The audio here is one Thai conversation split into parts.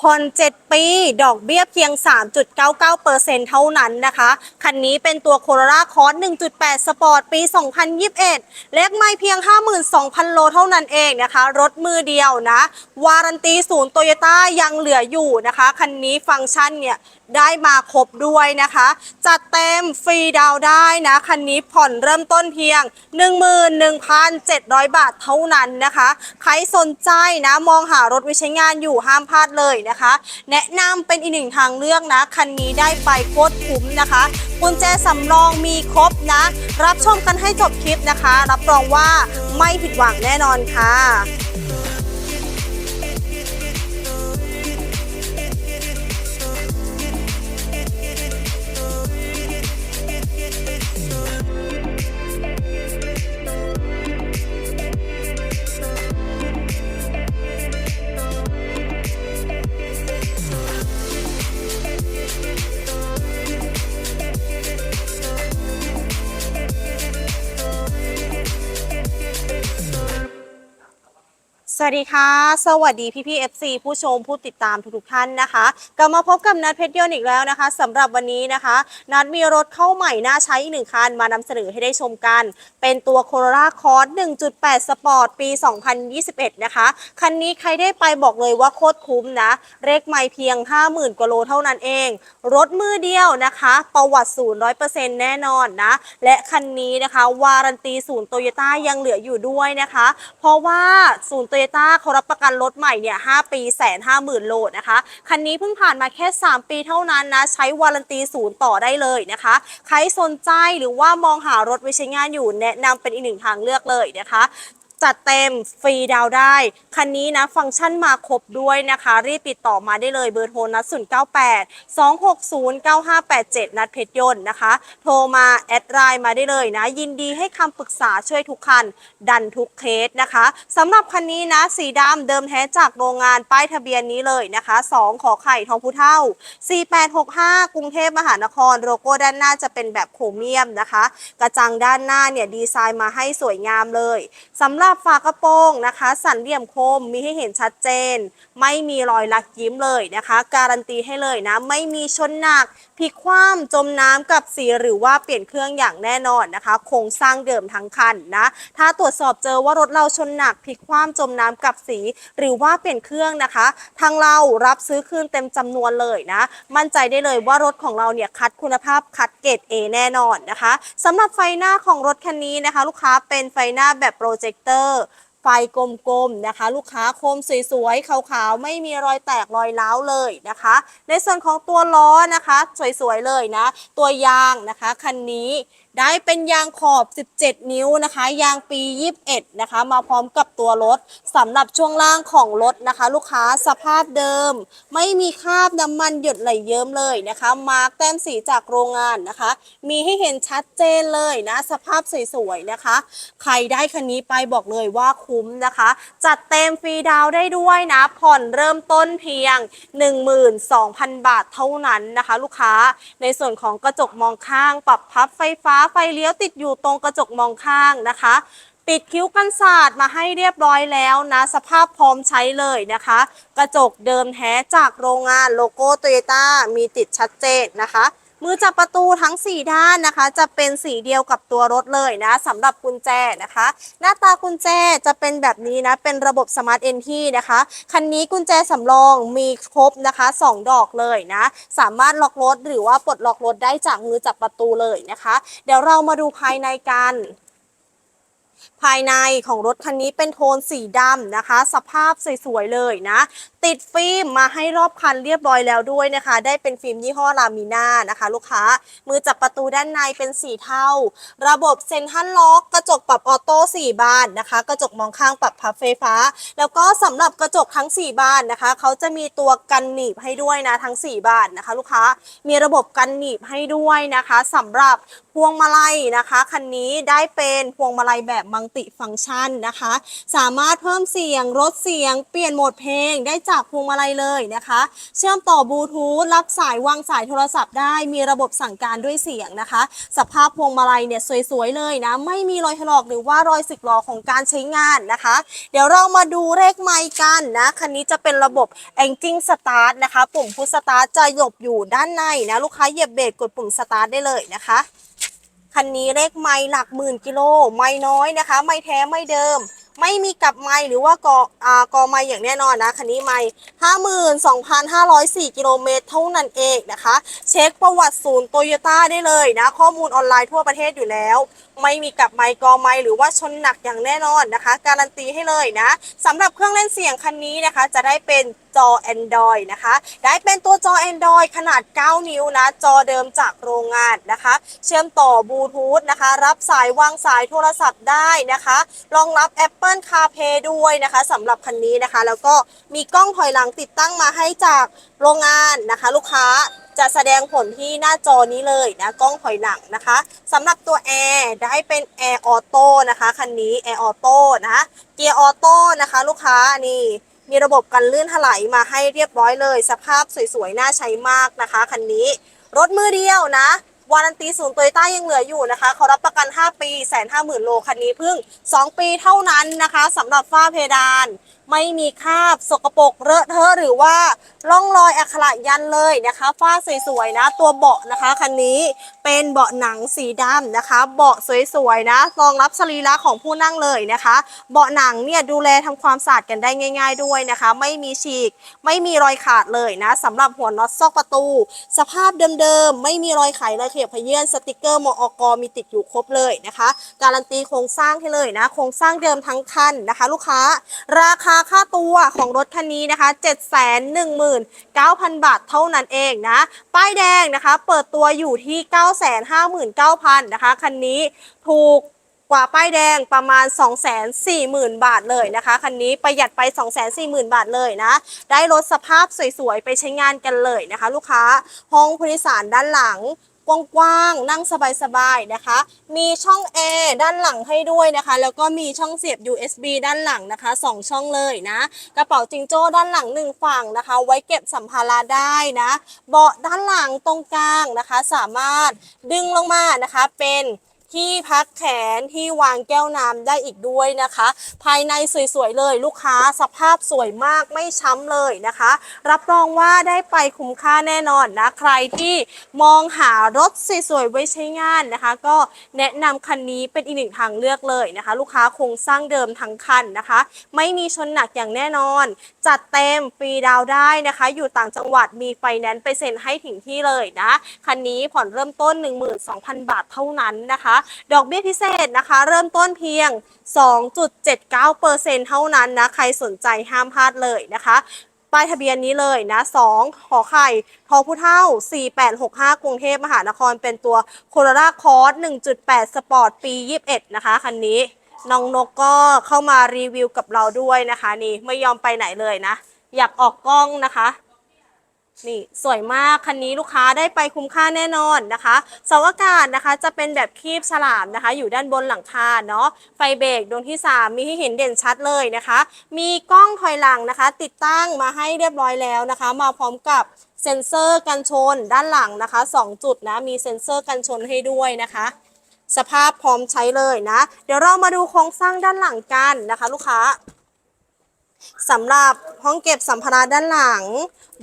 ผ่อน7 ปี ดอกเบี้ยเพียง 3.99%เท่านั้นนะคะ คันนี้เป็นตัวโคโรราคอร์ส1.8 สปอร์ต ปี 2021 เลขไม่เพียง 52,000 โลเท่านั้นเองนะคะ รถมือเดียวนะ วารันตีศูนย์โตโยต้ายังเหลืออยู่นะคะ คันนี้ฟังก์ชันเนี่ย ได้มาครบด้วยนะคะ จัดเต็มฟรีดาวได้นะ คันนี้ผ่อนเริ่มต้นเพียง 11,700 บาทเท่านั้นนะคะ ใครสนใจนะมองหารถไว้ใช้งานอยู่ห้ามพลาดเลยนะคะ แนะนำเป็นอีกหนึ่งทางเลือกนะ คันนี้ได้ไปโคตรคุ้มนะคะกุญแจสำรองมีครบนะ รับชมกันให้จบคลิปนะคะ รับรองว่าไม่ผิดหวังแน่นอนค่ะ วัสดีค่ะ สวัสดีพี่พี่ๆ FC ผู้ชมผู้ติดตามทุกๆท่านนะคะกลับมาพบกับนัดเพชรยนต์อีกแล้วนะคะสำหรับวันนี้นะคะ นัดมีรถเข้าใหม่น่าใช้อีกหนึ่งคันมานำเสนอให้ได้ชมกัน เป็นตัว Corolla Cross 1.8 Sport ปี 2021 นะคะ คันนี้ใครได้ไปบอกเลยว่าโคตรคุ้มนะ เลขไม่เพียง 50,000กว่าโลเท่านั้นเอง รถมือเดียวนะคะ ประวัติศูนย์100%แน่นอนนะ และคันนี้นะคะวารันตีศูนย์โตโยต้ายังเหลืออยู่ด้วยนะคะ เพราะว่าศูนย์โตโยต้าเขารับประกันรถใหม่เนี่ย5ปีแสนห้าหมื่นโลนะคะ คันนี้เพิ่งผ่านมาแค่ 3 ปีเท่านั้นนะ ใช้วารันตีศูนย์ต่อได้เลยนะคะ ใครสนใจหรือว่ามองหารถไว้ใช้งานอยู่แนะนำเป็นอีกหนึ่งทางเลือกเลยนะคะ จัดเต็มฟรีดาวได้ คันนี้นะฟังก์ชันมาครบด้วยนะคะ รีบติดต่อมาได้เลยเบอร์โทรนัด098 260 9587นัดเพชรยนต์นะคะ โทรมาแอดไลน์มาได้เลยนะ ยินดีให้คำปรึกษาช่วยทุกคัน ดันทุกเคสนะคะสำหรับคันนี้นะสีดำเดิมแท้จากโรงงานป้ายทะเบียนนี้เลยนะคะ2ขอไข่ทองผู้เท่า4865กรุงเทพมหานครโลโก้ด้านหน้าจะเป็นแบบโครเมียมนะคะ กระจังด้านหน้าเนี่ยดีไซน์มาให้สวยงามเลยสำหรับฝากระโปรงนะคะ สันเหลี่ยมคมมีให้เห็นชัดเจน ไม่มีรอยลักยิ้มเลยนะคะ การันตีให้เลยนะ ไม่มีชนหนักพลิกคว่ำจมน้ำกับสีหรือว่าเปลี่ยนเครื่องอย่างแน่นอนนะคะโครงสร้างเดิมทั้งคันนะถ้าตรวจสอบเจอว่ารถเราชนหนักพลิกคว่ำจมน้ำกับสี หรือว่าเปลี่ยนเครื่องนะคะ ทางเรารับซื้อคืนเต็มจำนวนเลยนะ มั่นใจได้เลยว่ารถของเราเนี่ยคัดคุณภาพคัดเกรด A แน่นอนนะคะสำหรับไฟหน้าของรถคันนี้นะคะ ลูกค้าเป็นไฟหน้าแบบโปรเจคเตอร์ไฟกลมๆนะคะ ลูกค้าโคมสวยๆขาวๆ ไม่มีรอยแตกรอยร้าวเลยนะคะ ในส่วนของตัวล้อนะคะ สวยๆเลยนะ ตัวยางนะคะคันนี้ได้เป็นยางขอบ 17 นิ้วนะคะ ยางปี 21 นะคะ มาพร้อมกับตัวรถสำหรับช่วงล่างของรถนะคะ ลูกค้าสภาพเดิม ไม่มีคราบน้ำมันหยดไหลเยิ้มเลยนะคะ มาร์กแต้มสีจากโรงงานนะคะ มีให้เห็นชัดเจนเลยนะ สภาพสวยๆนะคะ ใครได้คันนี้ไปบอกเลยว่าคุ้มนะคะ จัดเต็มฟรีดาวได้ด้วยนะ ผ่อนเริ่มต้นเพียง 12,000 บาทเท่านั้นนะคะ ลูกค้าในส่วนของกระจกมองข้างปรับพับไฟฟ้าไฟเลี้ยวติดอยู่ตรงกระจกมองข้างนะคะปิดคิ้วกันศาสตร์มาให้เรียบร้อยแล้วนะ สภาพพร้อมใช้เลยนะคะ กระจกเดิมแท้จากโรงงานโลโก้โตโยต้ามีติดชัดเจนนะคะ มือจับประตูทั้ง 4 ด้านนะคะ จะเป็นสีเดียวกับตัวรถเลยนะสำหรับกุญแจนะคะ หน้าตากุญแจจะเป็นแบบนี้นะ เป็นระบบสมาร์ทเอนที่นะคะ คันนี้กุญแจสำรองมีครบนะคะ 2 ดอกเลยนะ สามารถล็อกรถหรือว่าปลดล็อกรถได้จากมือจับประตูเลยนะคะ เดี๋ยวเรามาดูภายในกันภายในของรถคันนี้เป็นโทนสีดำนะคะ สภาพสวยๆเลยนะติดฟิล์มมาให้รอบคันเรียบร้อยแล้วด้วยนะคะ ได้เป็นฟิล์มยี่ห้อลามิน่านะคะ ลูกค้า มือจับประตูด้านในเป็นสีเทาระบบเซ็นทรัลล็อกกระจกปรับออโต้4บานนะคะ กระจกมองข้างปรับพับไฟฟ้า แล้วก็สำหรับกระจกทั้ง 4 บานนะคะ เขาจะมีตัวกันหนีบให้ด้วยนะทั้ง 4 บานนะคะ ลูกค้ามีระบบกันหนีบให้ด้วยนะคะสำหรับพวงมาลัยนะคะคันนี้ได้เป็นพวงมาลัยแบบมังติฟังก์ชันนะคะ สามารถเพิ่มเสียงลดเสียง เปลี่ยนโหมดเพลงได้จากพวงมาลัยเลยนะคะ เชื่อมต่อบลูทูธรับสายวางสายโทรศัพท์ได้มีระบบสั่งการด้วยเสียงนะคะ สภาพพวงมาลัยเนี่ยสวยๆเลยนะ ไม่มีรอยถลอกหรือว่ารอยสึกหรอของการใช้งานนะคะ เดี๋ยวเรามาดูเลขไมค์กันนะคันนี้จะเป็นระบบ Engine Start นะคะ ปุ่มพุชสตาร์ทจะหลบอยู่ด้านในนะ ลูกค้าเหยียบเบรกกดปุ่มสตาร์ทได้เลยนะคะคันนี้เลขไม้หลักหมื่นกิโล ไม่น้อยนะคะ ไม่แท้ ไม่เดิม ไม่มีกลับไม้หรือว่ากออ่ากอไม้อย่างแน่นอนนะคันนี้ไม้ห้าหมื่นสองพันห้าร้อยสี่กิโลเมตรเท่านั้นเองนะคะ เช็คประวัติศูนย์โตโยต้าได้เลยนะ ข้อมูลออนไลน์ทั่วประเทศอยู่แล้ว ไม่มีกับไม้กอไม้หรือว่าชนหนักอย่างแน่นอนนะคะ การันตีให้เลยนะสำหรับเครื่องเล่นเสียงคันนี้นะคะ จะได้เป็นจอ Android นะคะ ได้เป็นตัวจอ Android ขนาด 9 นิ้วนะ จอเดิมจากโรงงานนะคะ เชื่อมต่อบลูทูธนะคะ รับสายวางสายโทรศัพท์ได้นะคะ รองรับ Apple CarPlay ด้วยนะคะสำหรับคันนี้นะคะ แล้วก็มีกล้องถอยหลังติดตั้งมาให้จากโรงงานนะคะ ลูกค้า จะแสดงผลที่หน้าจอนี้เลยนะกล้องถอยหลังนะคะสำหรับตัวแอร์ได้เป็นแอร์ออโต้นะคะคันนี้แอร์ออโต้นะเกียร์ออโต้นะคะ ลูกค้านี่มีระบบกันลื่นถลายมาให้เรียบร้อยเลย สภาพสวยๆ น่าใช้มากนะคะคันนี้ รถมือเดียวนะวารันตีศูนย์โตโยต้ายังเหลืออยู่นะคะเขารับประกัน 5 ปีแสนห้าหมื่นโลคันนี้เพิ่ง 2 ปีเท่านั้นนะคะสำหรับฝ้าเพดาน ไม่มีคราบสกปรกเลอะเทอะหรือว่าร่องรอยอักขระยันเลยนะคะ ฝ้าสวยๆนะ ตัวเบาะนะคะคันนี้เป็นเบาะหนังสีดำนะคะ เบาะสวยๆนะรองรับสรีระของผู้นั่งเลยนะคะ เบาะหนังเนี่ยดูแลทำความสะอาดกันได้ง่าย ๆด้วยนะคะ ไม่มีฉีก ไม่มีรอยขาดเลยนะสำหรับหัวน็อตซอกประตู สภาพเดิมๆไม่มีรอยไขรอยเขียบพเยื่อนสติกเกอร์มอกมีติดอยู่ครบเลยนะคะ การันตีโครงสร้างให้เลยนะ โครงสร้างเดิมทั้งคันนะคะ ลูกค้า ราคาค่าตัวของรถคันนี้นะคะ 719,000 บาทเท่านั้นเองนะ ป้ายแดงนะคะ เปิดตัวอยู่ที่ 959,000นะคะ คันนี้ถูกกว่าป้ายแดงประมาณ 240,000 บาทเลยนะคะ คันนี้ประหยัดไป 240,000 บาทเลยนะ ได้รถสภาพสวยๆ ไปใช้งานกันเลยนะคะ ลูกค้าห้องผู้โดยสารด้านหลัง กว้างๆนั่งสบายๆนะคะ มีช่องแอร์ด้านหลังให้ด้วยนะคะ แล้วก็มีช่องเสียบ USB ด้านหลังนะคะ 2 ช่องเลยนะ กระเป๋าจิงโจ้ด้านหลังหนึ่งฝั่งนะคะ ไว้เก็บสัมภาระได้นะ เบาะด้านหลังตรงกลางนะคะ สามารถดึงลงมานะคะเป็น ที่พักแขนที่วางแก้วน้ำได้อีกด้วยนะคะ ภายในสวยๆเลยลูกค้าสภาพสวยมากไม่ช้ำเลยนะคะ รับรองว่าได้ไปคุ้มค่าแน่นอนนะ ใครที่มองหารถสวยๆไว้ใช้งานนะคะ ก็แนะนำคันนี้เป็นอีกหนึ่งทางเลือกเลยนะคะ ลูกค้าคงสร้างเดิมทั้งคันนะคะ ไม่มีชนหนักอย่างแน่นอน จัดเต็มฟรีดาวได้นะคะ อยู่ต่างจังหวัดมีไฟแนนซ์ไปเซ็นให้ถึงที่เลยนะคันนี้ผ่อนเริ่มต้น 12,000 บาทเท่านั้นนะคะดอกเบี้ยพิเศษนะคะ เริ่มต้นเพียง 2.79%เท่านั้นนะ ใครสนใจห้ามพลาดเลยนะคะป้ายทะเบียนนี้เลยนะ2ขอไข่ทอผู้เท่า 4865 กรุงเทพมหานครเป็นตัวโคโรราคอร์ส1.8 สปอร์ต ปี 21 นะคะ คันนี้น้องนกก็เข้ามารีวิวกับเราด้วยนะคะ นี่ไม่ยอมไปไหนเลยนะ อยากออกกล้องนะคะ นี่สวยมากคันนี้ลูกค้าได้ไปคุ้มค่าแน่นอนนะคะเสาอากาศนะคะจะเป็นแบบคีบฉลามนะคะ อยู่ด้านบนหลังคาเนาะไฟเบรกดวงที่ 3 มีให้เห็นเด่นชัดเลยนะคะ มีกล้องถอยหลังนะคะ ติดตั้งมาให้เรียบร้อยแล้วนะคะ มาพร้อมกับเซ็นเซอร์กันชนด้านหลังนะคะ 2 จุดนะมีเซ็นเซอร์กันชนให้ด้วยนะคะ สภาพพร้อมใช้เลยนะ เดี๋ยวเรามาดูโครงสร้างด้านหลังกันนะคะ ลูกค้า สำหรับห้องเก็บสัมภาระด้านหลัง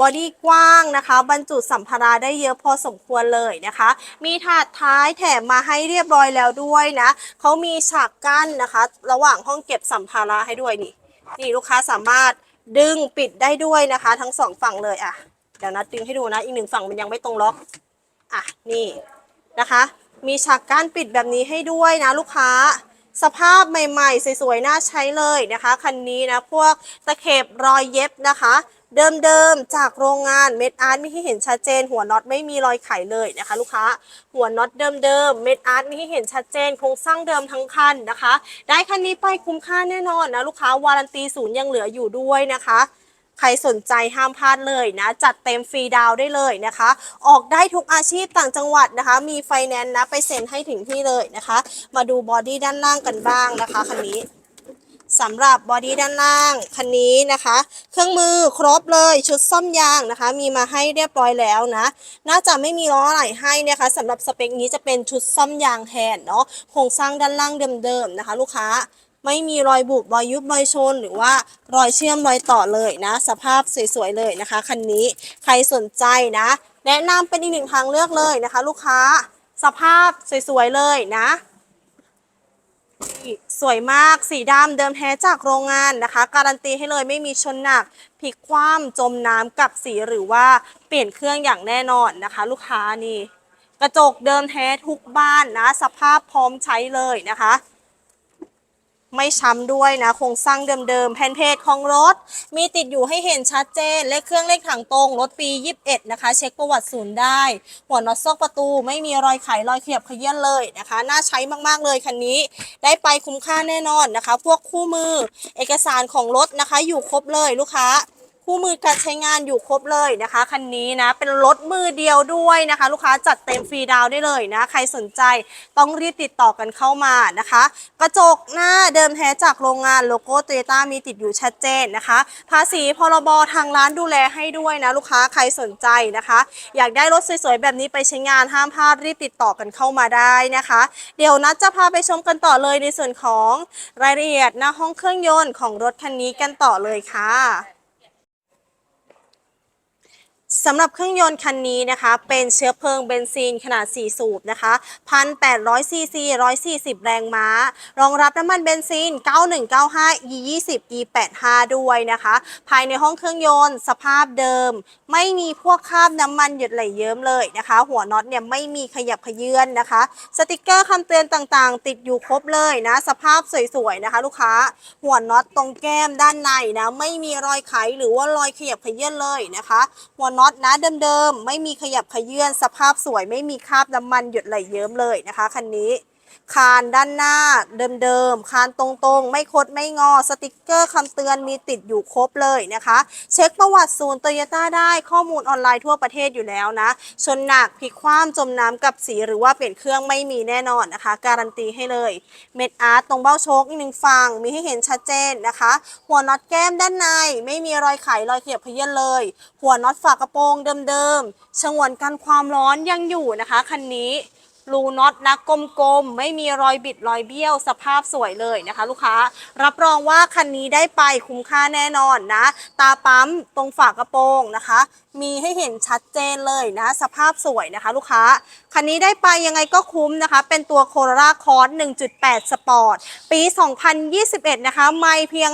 บอดี้กว้างนะคะ บรรจุสัมภาระได้เยอะพอสมควรเลยนะคะ มีถาดท้ายแถมมาให้เรียบร้อยแล้วด้วยนะเขามีฉากกั้นนะคะ ระหว่างห้องเก็บสัมภาระให้ด้วยนี่ นี่ลูกค้าสามารถดึงปิดได้ด้วยนะคะ ทั้งสองฝั่งเลยอะเดี๋ยวนัดดึงให้ดูนะ อีกหนึ่งฝั่งมันยังไม่ตรงล็อกอะนี่นะคะ มีฉากกั้นปิดแบบนี้ให้ด้วยนะลูกค้า สภาพใหม่ๆ สวยๆ น่าใช้เลยนะคะ คันนี้นะ พวกตะเข็บรอยเย็บนะคะ เดิมๆ จากโรงงานเม็ดอาร์ตมีให้เห็นชัดเจน หัวน็อตไม่มีรอยไขเลยนะคะ ลูกค้า หัวน็อตเดิมๆ เม็ดอาร์ตมีให้เห็นชัดเจน โครงสร้างเดิมทั้งคันนะคะ ได้คันนี้ไปคุ้มค่าแน่นอนนะ ลูกค้าวารันตีศูนย์ยังเหลืออยู่ด้วยนะคะ ใครสนใจห้ามพลาดเลยนะ จัดเต็มฟรีดาวได้เลยนะคะ ออกได้ทุกอาชีพต่างจังหวัดนะคะ มีไฟแนนซ์นะไปเซ็นให้ถึงที่เลยนะคะ มาดูบอดี้ด้านล่างกันบ้างนะคะคันนี้สำหรับบอดี้ด้านล่างคันนี้นะคะ เครื่องมือครบเลยชุดซ่อมยางนะคะ มีมาให้เรียบร้อยแล้วนะ น่าจะไม่มีล้ออะไรให้นะคะสำหรับสเปคนี้จะเป็นชุดซ่อมยางแทนเนาะโครงสร้างด้านล่างเดิมๆนะคะ ลูกค้า ไม่มีรอยบุบรอยยุบรอยชน หรือว่ารอยเชื่อมรอยต่อเลยนะ สภาพสวยๆเลยนะคะคันนี้ใครสนใจนะ แนะนำเป็นอีกหนึ่งทางเลือกเลยนะคะ ลูกค้าสภาพสวยๆเลยนะสวยมากสีดำเดิมแท้จากโรงงานนะคะ การันตีให้เลยไม่มีชนหนักพลิกคว่ำจมน้ำกับสีหรือว่าเปลี่ยนเครื่องอย่างแน่นอนนะคะ ลูกค้านี่ กระจกเดิมแท้ทุกบ้านนะ สภาพพร้อมใช้เลยนะคะ ไม่ช้ำด้วยนะ โครงสร้างเดิมๆ แผ่นเพจของรถ มีติดอยู่ให้เห็นชัดเจน เลขเครื่องเลขถังตรง รถปี 21 นะคะ เช็คประวัติศูนย์ได้ หัวน็อตซอกประตูไม่มีรอยไขรอยเขียบขยี้นเลยนะคะ น่าใช้มากๆเลยคันนี้ ได้ไปคุ้มค่าแน่นอนนะคะ พวกคู่มือ เอกสารของรถนะคะ อยู่ครบเลยลูกค้า คู่มือการใช้งานอยู่ครบเลยนะคะคันนี้นะเป็นรถมือเดียวด้วยนะคะ ลูกค้าจัดเต็มฟรีดาวได้เลยนะ ใครสนใจต้องรีบติดต่อกันเข้ามานะคะ กระจกหน้าเดิมแท้จากโรงงานโลโก้โตโยต้ามีติดอยู่ชัดเจนนะคะ ภาษีพรบทางร้านดูแลให้ด้วยนะ ลูกค้าใครสนใจนะคะ อยากได้รถสวยๆ แบบนี้ไปใช้งานห้ามพลาดรีบติดต่อกันเข้ามาได้นะคะ เดี๋ยวนัดจะพาไปชมกันต่อเลยในส่วนของรายละเอียดหน้าห้องเครื่องยนต์ของรถคันนี้กันต่อเลยค่ะ สำหรับเครื่องยนต์คันนี้นะคะ เป็นเชื้อเพลิงเบนซินขนาด 4 สูบนะคะ1,800ซีซี140 แรงม้า รองรับน้ำมันเบนซิน 9195 E20 E85 ด้วยนะคะ ภายในห้องเครื่องยนต์สภาพเดิม ไม่มีพวกคราบน้ำมันหยดไหลเยิ้มเลยนะคะ หัวน็อตเนี่ยไม่มีขยับขยื่นนะคะ สติกเกอร์คำเตือนต่างๆ ติดอยู่ครบเลยนะ สภาพสวยๆนะคะ ลูกค้า หัวน็อตตรงแก้มด้านในนะ ไม่มีรอยไขหรือว่ารอยขยับขยื่นเลยนะคะ หัวน็อตนะเดิมๆ ไม่มีขยับขยื่นสภาพสวยไม่มีคราบน้ำมันหยดไหลเยิ้มเลยนะคะคันนี้ คานด้านหน้าเดิมๆ คานตรงๆ ไม่คดไม่งอ สติกเกอร์คำเตือนมีติดอยู่ครบเลยนะคะ เช็คประวัติศูนย์โตโยต้าได้ข้อมูลออนไลน์ทั่วประเทศอยู่แล้วนะ ชนหนักพลิกคว่ำจมน้ำกับสีหรือว่าเปลี่ยนเครื่องไม่มีแน่นอนนะคะ การันตีให้เลย เม็ดอาร์ตตรงเบ้าโชคอีกหนึ่งฝั่งมีให้เห็นชัดเจนนะคะ หัวน็อตแก้มด้านใน ไม่มีรอยไขรอยเขียบเขยี้ยนเลย หัวน็อตฝากระโปรงเดิมๆฉงวนกันความร้อนยังอยู่นะคะคันนี้ รูน็อตนะกลมๆ ไม่มีรอยบิดรอยเบี้ยวสภาพสวยเลยนะคะ ลูกค้า รับรองว่าคันนี้ได้ไปคุ้มค่าแน่นอนนะ ตาปั๊มตรงฝากระโปรงนะคะ มีให้เห็นชัดเจนเลยนะ สภาพสวยนะคะ ลูกค้า คันนี้ได้ไปยังไงก็คุ้มนะคะ เป็นตัวโคโรราคอร์ส1.8 สปอร์ต ปี 2021 นะคะ ไม่เพียง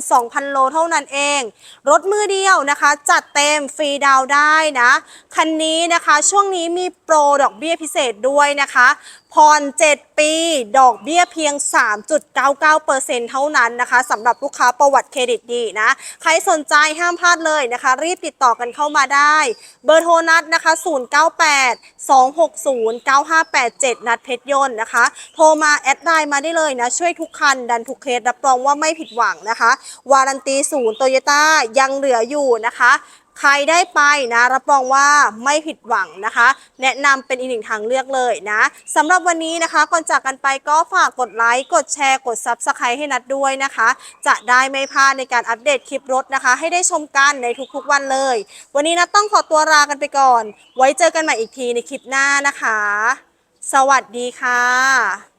52,000 โลเท่านั้นเอง รถมือเดียวนะคะ จัดเต็มฟรีดาวได้นะ คันนี้นะคะ ช่วงนี้มีโปรดอกเบี้ยพิเศษด้วยนะคะ ผ่อน 7 ปี ดอกเบี้ยเพียง 3.99%เท่านั้นนะคะสำหรับลูกค้าประวัติเครดิตดีนะ ใครสนใจห้ามพลาดเลยนะคะ รีบติดต่อกันเข้ามาได้ เบอร์โทรนัดนะคะ 098 260 9587 นัดเพชรยนต์นะคะ โทรมาแอดไลน์มาได้เลยนะ ช่วยทุกคัน ดันทุกเคสรับรองว่าไม่ผิดหวังนะคะ วารันตีศูนย์โตโยต้ายังเหลืออยู่นะคะ ใครได้ไปนะรับรองว่าไม่ผิดหวังนะคะ แนะนำเป็นอีกหนึ่งทางเลือกเลยนะสำหรับวันนี้นะคะ ก่อนจากกันไปก็ฝากกดไลค์กดแชร์กด Subscribe ให้นัดด้วยนะคะ จะได้ไม่พลาดในการอัปเดตคลิปรถนะคะ ให้ได้ชมกันในทุกๆวันเลย วันนี้นะต้องขอตัวลากันไปก่อน ไว้เจอกันใหม่อีกทีในคลิปหน้านะคะ สวัสดีค่ะ